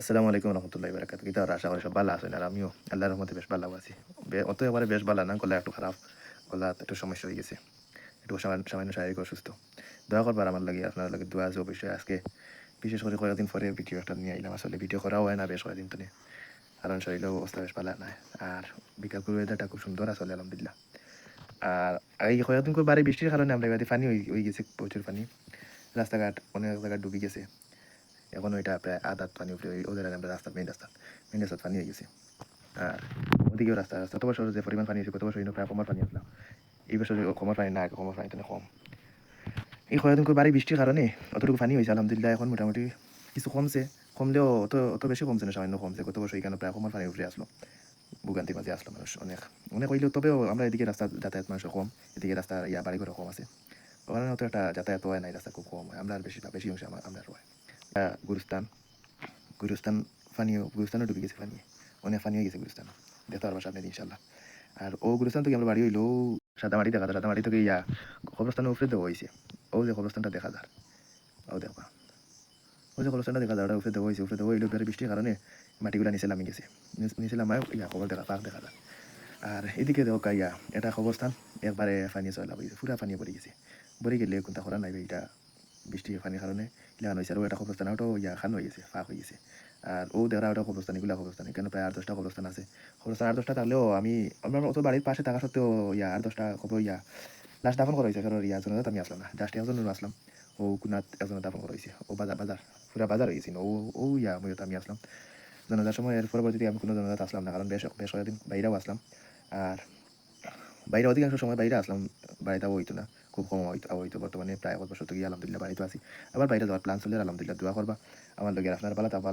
আসসালামু আলাইকুম রহমতুল্লাহ বারাকাত গীতা আশা করি সব ভালো আছেন। আর আমিও আল্লাহর রহমতে বেশ ভালো আছি। অত এবারে বেশ ভালো না গলা একটু খারাপ গলা একটু সমস্যা হয়ে গেছে। একটু সামান্য শারীরিক অসুস্থ। দোয়া করবার আমার লাগে, আপনার লাগে দোয়া আছে অবশ্যই। আজকে বিশেষ করে কয়েকদিন পরে ভিডিও একটা নিয়ে আইলাম। আসলে ভিডিও করাও হয় না বেশ কয়েকদিন তো নিয়ে কারণ শরীরের অবস্থা বেশ ভালো না। আর বিকাল করে ওয়েদারটা খুব সুন্দর আসলে আলহামদুলিল্লাহ। আর এই কয়েকদিন করে বাড়ি বৃষ্টির কারণে আমরা এবার পানি হয়ে গেছে প্রচুর পানি। রাস্তাঘাট, অনেক জায়গায় ডুবে গেছে। এখন ওইটা প্রায় আদাত পানি ওই- ওদের আমরা রাস্তা মেইন রাস্তা মেইন রাস্তা পানি হয়ে গেছে আর ওদিকেও রাস্তা রাস্তা গত বছর যে পরিমাণ পানি হয়েছে গত বছর প্রায় কমার পানি আসলাম এই বছর কমার পানি না কমার পানি তো কম এই কয়েকদিন করে বাড়ি বৃষ্টির কারণে অতটুকু পানি হয়েছে আলহামদুলিল্লাহ এখন মোটামুটি কিছু কমছে কমলেও অত অত বেশি কমছে না সামান্য কমছে গত বছর এখানে প্রায় কমার পানি উঠে আসলো ভোগান্তির মাঝে আসলো মানুষ অনেক অনেক হইলেও তবেও আমরা এদিকে রাস্তা যাতায়াত মানুষ কম এদিকে রাস্তা ইয়া বাড়ি ঘর কম আছে ওখানে অত একটা যাতায়াত হয় নাই রাস্তা খুব কম হয় আমরা আর বেশি বেশি অংশে আমার আমরা হয় গুরুস্থান গুরুস্থান পানিও গুরুস্থানও ডুবে গেছে পানি অনেক পানি হয়ে গেছে গুরুস্থান দেখতে পারবা সামনে ইনশাল্লাহ আর ও গুরুস্থান থেকে আমরা বাড়ি হইল সাদামাটি দেখা যায় সাদামাটি থেকে ইয়া কবরস্থানের উপরে দেওয়া হয়েছে ও যে কবরস্থানটা দেখা যায় ও দেখবা ও যে কবরস্থানটা দেখা যায় ওটা উপরে দেওয়া হয়েছে উপরে দেওয়া হইল বৃষ্টির কারণে মাটিগুলা নিচে নামি গেছে নিচ- নামায় ইয়া খবর দেখা পাক দেখা যায় আর এদিকে দেখো ইয়া এটা কবরস্থান একবারে পানি চলা হয়েছে পুরা পানি পড়ে গেছে পড়ে গেলে কোনটা করা নাই এটা বৃষ্টির পানির কারণে ইলান হয়েছে আর ও একটা কবরস্থান ওটাও ইয়া খান হয়ে গেছে ফাঁক হয়ে গেছে আর ও দেখা ওটা কবরস্থান এগুলো কবরস্থান এখানে প্রায় আট দশটা কবরস্থান আছে। কবরস্থান আট দশটা থাকলেও আমি আমার অত বাড়ির পাশে থাকা সত্ত্বেও ইয়া আট দশটা কত ইয়া লাস্ট দাফন করা হয়েছে কারণ ইয়া জনজাত আমি আসলাম না জাস্ট একজন আসলাম ও কুনাত একজন দাফন করা হয়েছে ও বাজার বাজার পুরা বাজার হয়ে গেছিল ও ও ইয়া মই আমি আসলাম জনজার সময় এর পরবর্তীতে আমি কোনো জনজাত আসলাম না কারণ বেশ বেশ কয়েকদিন বাইরেও আসলাম আর বাইরে অধিকাংশ সময় বাইরে আসলাম বাড়িতে হইতো না। খুব কম হইতো বর্তমানে প্রায় এক বছর থেকে আলহামদুলিল্লাহ বাড়িতে আছি। আবার বাইরে যাওয়ার প্ল্যান চলে আলহামদুলিল্লাহ দোয়া করবা। আমার লোকের আপনার পালা